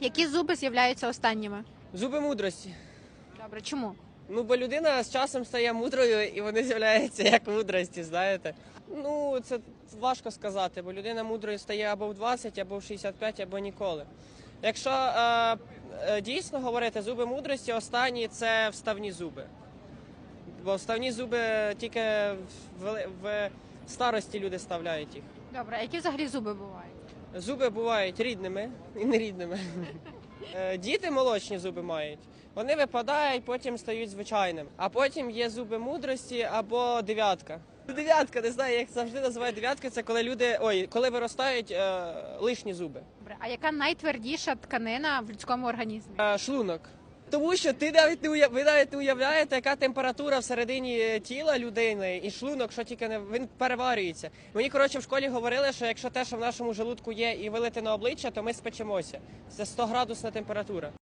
Які зуби з'являються останніми? Зуби мудрості. Добре, чому? Ну, бо людина з часом стає мудрою, і вони з'являються як мудрості, знаєте. Ну, це важко сказати, бо людина мудрою стає або в 20, або в 65, або ніколи. Якщо е, е, дійсно говорити, зуби мудрості останні це вставні зуби. Бо вставні зуби тільки в, вели- в старості люди ставляють їх. Добре, а які взагалі зуби бувають? Зуби бувають рідними і нерідними. Е, Діти молочні зуби мають. Вони випадають, потім стають звичайними. А потім є зуби мудрості або дев'ятка. Дев'ятка, не знаю, як завжди називають дев'ятка, це коли люди ой, коли виростають е, лишні зуби. Добре, а яка найтвердіша тканина в людському організмі? Е, шлунок. Тому що ти навіть не уяв... ви навіть не уявляєте, яка температура всередині тіла людини і шлунок, що тільки не він переварюється. Мені коротше в школі говорили, що якщо те, що в нашому желудку є, і вилити на обличчя, то ми спечемося. Це 100 градусна температура.